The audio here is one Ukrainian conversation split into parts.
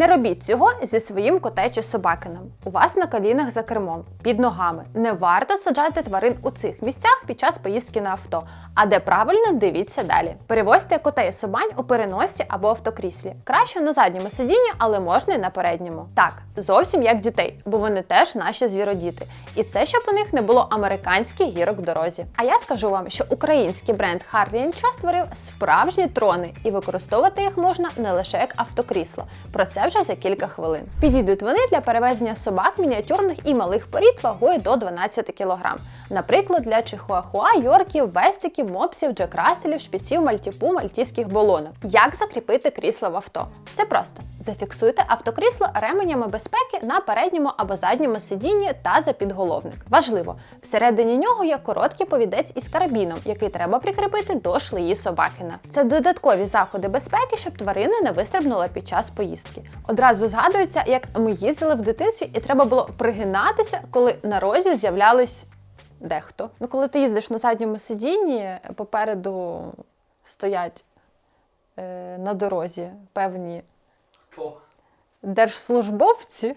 Не робіть цього зі своїм коте чи собакином. У вас на колінах за кермом, під ногами. Не варто саджати тварин у цих місцях під час поїздки на авто. А де правильно, дивіться далі. Перевозьте котей собань у переносці або автокріслі. Краще на задньому сидінні, але можна і на передньому. Так, зовсім як дітей, бо вони теж наші звіродіти. І це щоб у них не було американських гірок в дорозі. А я скажу вам, що український бренд Harley Час створив справжні трони, і використовувати їх можна не лише як автокрісло. Про це вже за кілька хвилин. Підійдуть вони для перевезення собак мініатюрних і малих порід вагою до 12 кг. Наприклад, для чихуахуа, йорків, вестиків, мопсів, джекраселів, шпіців, мальтіпу, мальтійських болонок. Як закріпити крісло в авто? Все просто: зафіксуйте автокрісло ременями безпеки на передньому або задньому сидінні та за підголовник. Важливо, всередині нього є короткий повідець із карабіном, який треба прикріпити до шлеї собакина. Це додаткові заходи безпеки, щоб тварина не вистрибнула під час поїздки. Одразу згадується, як ми їздили в дитинстві, і треба було пригинатися, коли на розі з'являлись дехто. Ну, коли ти їздиш на задньому сидінні, попереду стоять е, на дорозі певні Хто? держслужбовці.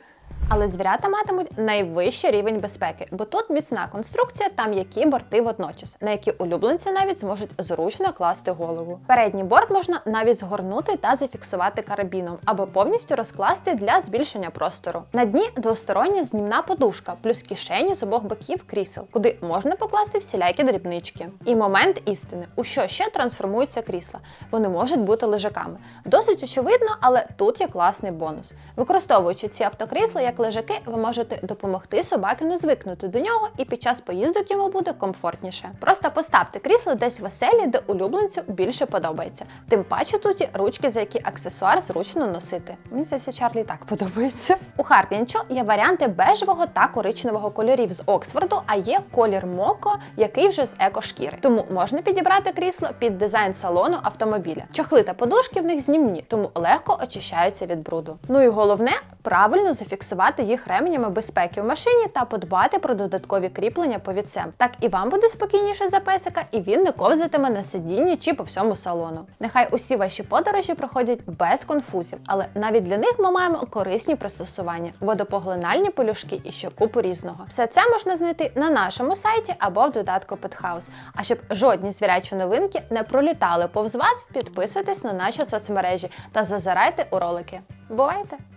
Але звірята матимуть найвищий рівень безпеки, бо тут міцна конструкція та м'які борти водночас, на які улюбленці навіть зможуть зручно класти голову. Передній борт можна навіть згорнути та зафіксувати карабіном або повністю розкласти для збільшення простору. На дні двостороння знімна подушка, плюс кишені з обох боків крісел, куди можна покласти всілякі дрібнички. І момент істини, у що ще трансформуються крісла. Вони можуть бути лежаками. Досить очевидно, але тут є класний бонус. Використовуючи ці автокрісла як лежаки, ви можете допомогти собакину звикнути до нього, і під час поїздок йому буде комфортніше. Просто поставте крісло десь в оселі, де улюбленцю більше подобається. Тим паче тут є ручки, за які аксесуар зручно носити. Мені здається, Чарлі так подобається. У Харпінчо є варіанти бежевого та коричневого кольорів з Оксфорду, а є колір Моко, який вже з екошкіри. Тому можна підібрати крісло під дизайн салону автомобіля. Чохли та подушки в них знімні, тому легко очищаються від бруду. Ну і головне правильно зафіксувати їх ременями безпеки в машині та подбати про додаткові кріплення повідцем. Так і вам буде спокійніше за песика, і він не ковзатиме на сидінні чи по всьому салону. Нехай усі ваші подорожі проходять без конфузів, але навіть для них ми маємо корисні пристосування, водопоглинальні полюшки і ще купу різного. Все це можна знайти на нашому сайті або в додатку Pethouse. А щоб жодні звірячі новинки не пролітали повз вас, підписуйтесь на наші соцмережі та зазирайте у ролики. Бувайте!